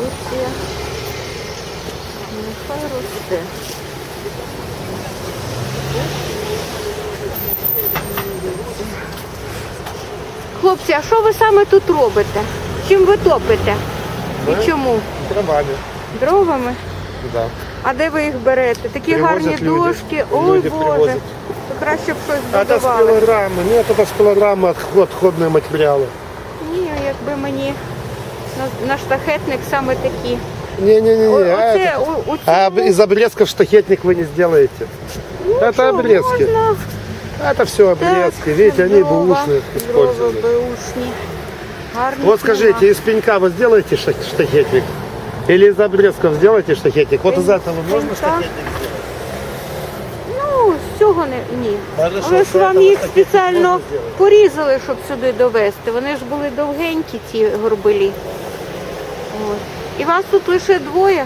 Традиція. Нехай росте. Хлопці, а що ви саме тут робите? Чим ви топите? Ми? І чому? Дровами, Дровами? да. А де ви їх берете? Такі Привозять гарні люди. дошки. Ой, Люди Боже. привозять. То краще б щось Это с будували. пилорами. Нет, это с пилорами отход, отходные материалы. Ні, якби мені на, на штахетник саме такі. О, Не-не-не. А, оце, это- у, у а цьому, из обрезков штахетник вы не сделаете. это що, обрезки. можна. Это все обрезки. Так, Видите, они дрова, бэушные Дрова использованы. беушні. Гарні Вот скажите, слова. из пенька вы сделаете ша- штахетник? Или из обрезков сделаете штахетник? Вот из Пенька. этого можно штахетник сделать? Ну, з цього не ні. Хорошо, Але ж з вам этого їх штахетник спеціально можна зробити? порізали, щоб сюди довести. Вони ж були довгенькі, ці горбилі. От. І вас тут лише двоє.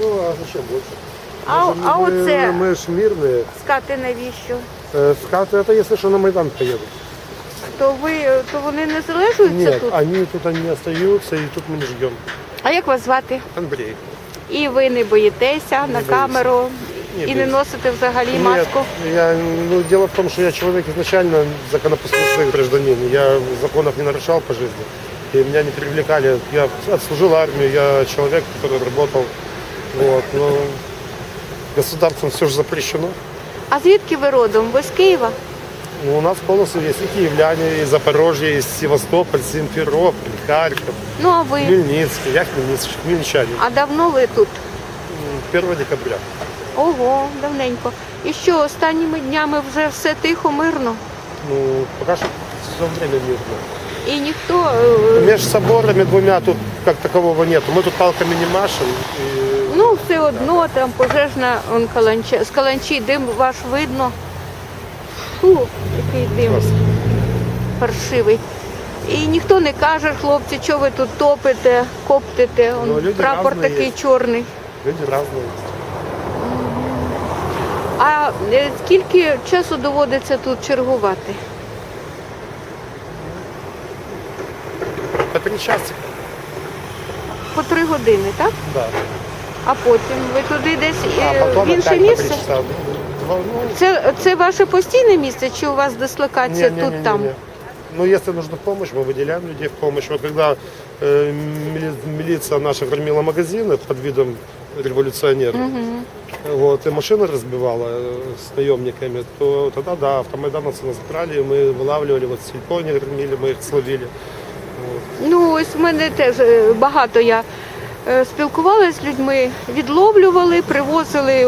Ну, а зачем больше? А, Мы же- а мы- оце Мы ж мирные. скати навіщо? Э, Скаты это если что на Майдан поедут. То ви то вони не залежуються Нет, тут? они тут они остаются, и тут мы не ждем. А як вас звати? Андрей. І ви не боїтеся на боюсь. камеру Не і не боюсь. носите взагалі Нет, маску? я, ну, дело в том, что я человек изначально законопослушный гражданин. Я законов не нарушал по жизни. И меня не привлекали. Я отслужил армию, я человек, который работал. Вот, но государством все же запрещено. А звідки ви родом? Ви з Києва? Ну, у нас полностью есть и киевляне, и Запорожье, и Севастополь, Симферополь, Харьков, Ну а ви? Хмельницкий. Я хмельницкий, хмельничанин. А давно ви тут? М, 1 декабря. Ого, давненько. І що, останніми днями вже все тихо, мирно? Ну, пока что все время мирно І ніхто. е, Между соборами двумя тут как такового нету. Мы тут палками не машем. И... Ну, все одно там пожежна он каланча, з каланчі дим ваш видно. Фу, який дим паршивий. І ніхто не каже, хлопці, що ви тут топите, коптите. Он, Ну, люди прапор разные такий є. чорний. Люди разные. А е, скільки часу доводиться тут чергувати? По три часика. По три години, так? Да. А потім ви туди десь А е, потом в інше опять по три місце? часа. Два, ну, Це, це ваше постійне місце, чи у вас дислокація не, не, не, тут не, там? не. Ну, если нужна помощь, мы выделяем людей в помощь. Вот когда э, мили- милиция наша громила магазины под видом революционеров, вот, и машины разбивала э, с наемниками, то тогда, да, автомайдановцы нас брали, и мы вылавливали, вот сельпо не громили, мы их словили. Ну, ось в мене теж е, багато я е, спілкувалася з людьми, відловлювали, привозили е,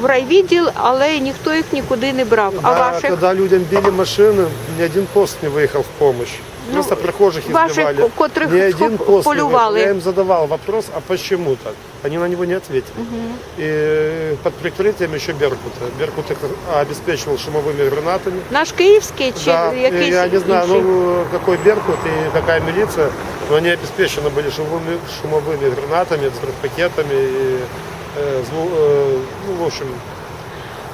в райвідділ, але ніхто їх нікуди не брав. А а ваших Коли людям били машини, ні один пост не виїхав в помощь. Просто прохожих Ну, ваших, избивали. котрых Ни один схоп- пост не полювали. выехал. Я им задавал вопрос, а почему так? Они на него не ответили. И э, под прикрытием еще Беркута. Беркут их обеспечивал шумовыми гранатами. наш київський чи Да, и якийсь я не знаю, інший? ну, какой Беркут и какая милиция, но они обеспечены были шумовыми, шумовыми гранатами, взрывпакетами, и, э, зву- э, ну, в общем,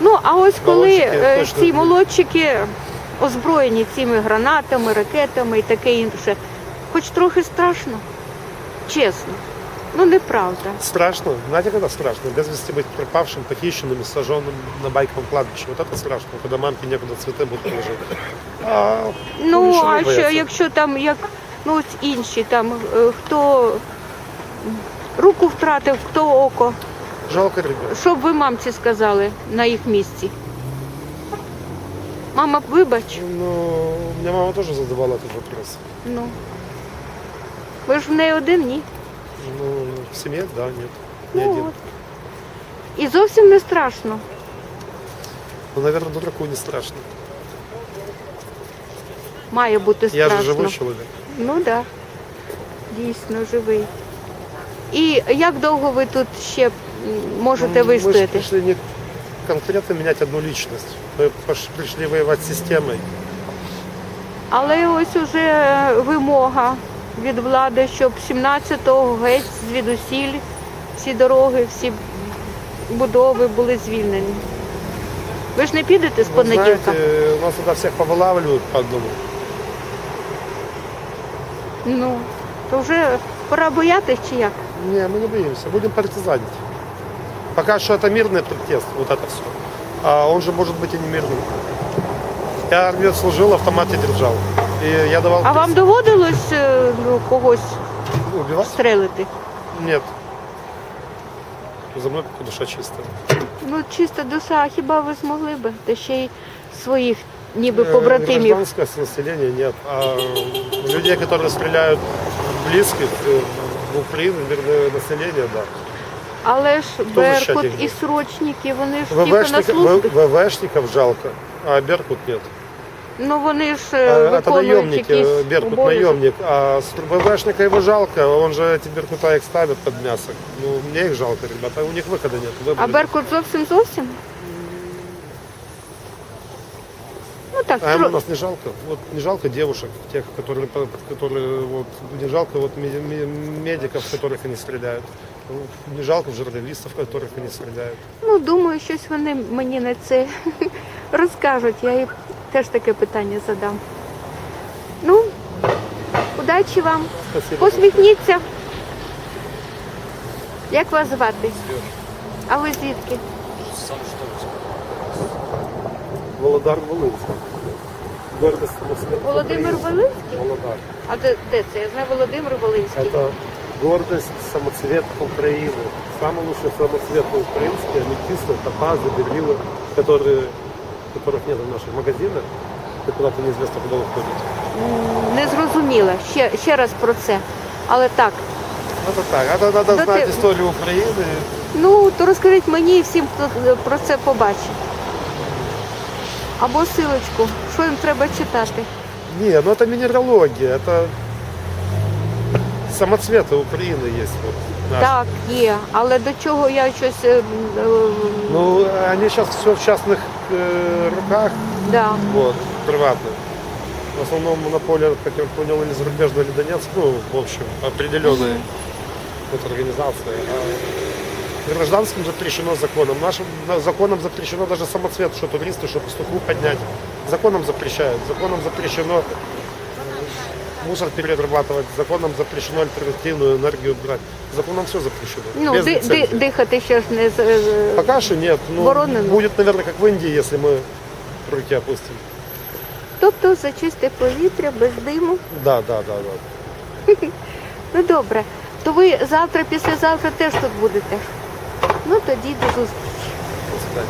Ну, а ось коли Молодчики е, точно ці ні. молодчики озброєні цими гранатами, ракетами і таке інше, хоч трохи страшно, чесно. Ну, неправда. Страшно. Знаете, когда страшно? Без вести быть пропавшим, похищенным, сожженным на байковом кладбище. Вот это страшно, когда мамки некуда цветы будут положить. А, Ну, нічого не а що, бояться. якщо там як ну ось інші, там е, хто руку втратив, хто око. Жалко ребят. Що б ви мамці сказали на їх місці? Мама, вибач, Ну, у меня мама тоже задавала этот вопрос. ну. Ви ж в неї один, ні? Ну, в семье, да, нет. Не Ну, один. от. І зовсім не страшно. Ну, наверное, дураку не страшно. Має бути страшно. Я же живой человек. Ну так. Да. Дійсно живий. І як довго ви тут ще м, можете Ну, Мы же вистояти? пришли не конкретно менять одну личность. Мы пош- пришли воевать с системой. Але ось уже вимога від влади, щоб 17-го геть звідусіль всі дороги, всі будови були звільнені. Ви ж не підете з Вы понеділка? знаете, у нас туда всех повылавливают по одному. Ну, То вже пора боятись чи як? Не, мы не боимся, будем партизанить. Пока что это мирный протест, вот это все. А он же может быть и не мирным. Я армию служил, автоматы держал. И я давал А вам доводилось е, ну, когось убивать? стрелити? Нет. За мной пока душа чистая. Ну, чиста душа, а хіба ви змогли би? Та ще й своїх ніби Э, побратимів. Гражданское население нет. А людей, которые стреляют в близких, э, в Украину, мирное население, да. Але ж защитить Беркут їх? і срочники, вони ж тільки на ВВшника- службі. В- ВВшников жалко, а Беркут нет. Ну вони ж А, е, Это виконують наемники, якісь э, Беркут обов'язки. наемник. А с- ВВшника его жалко, он же эти Беркута их ставит под мясо. Ну, мне их жалко, ребята, у них выхода нет. А Выбрали. Беркут зовсім зовсім? Ну так, А ему тро- нас не жалко. Вот не жалко девушек, тех, которые, по- которые вот, не жалко вот ме- ме- медиков, в которых они стреляют. Ну, Не жалко журналистов, в которых они стреляют. ну думаю, щось вони мені на це розкажуть. Я їм теж таке питання задам. Ну, удачі вам. Спасибо. Посміхніться. Як вас звати? А ви звідки? Володар Волынский. Гордость самоцвета Володимир Украины. Волинський? Володар. А де, де це? Я знаю Володимир Волинський. Это гордость самоцвет Украины. Самый лучший самоцвет украинский, аметисты, топазы, берилы, которые, которых нет в наших магазинах. И куда-то неизвестно, куда уходят. М, Не зрозуміла. Ще, ще раз про це. Але так, Это так. Это надо Да знать ты- историю Украины. ну то розкажіть мені і всім, хто е, про це побачить. Або силочку, що їм треба читати. Не, ну это минералогия, это самоцветы Украины есть. Вот, наши. Так, є. Але до чого я щось. е, м, е, Ну, они сейчас все в частных э, руках, да. вот, приватных. В основном монополия, как я понял, или зарубежная, или Донецк, ну, в общем, определенная вот организация. А гражданским запрещено законом. Нашим на- законом запрещено даже самоцвет, что туристы, что пастуху поднять. Законом запрещают. Законом запрещено э, мусор перерабатывать. Законом запрещено альтернативную энергию брать. Законом все запрещено. Ну, без ди, ди, лицензии. дихати ще ж не з- е, Пока что нет. Ну, Воронено. будет, наверное, как в Индии, если мы руки опустим. Тобто за чисте повітря, без диму. Да, да, да, да. Ну добре. То ви завтра, післязавтра теж тут будете. Ну тоді до зустрічі. До свидания.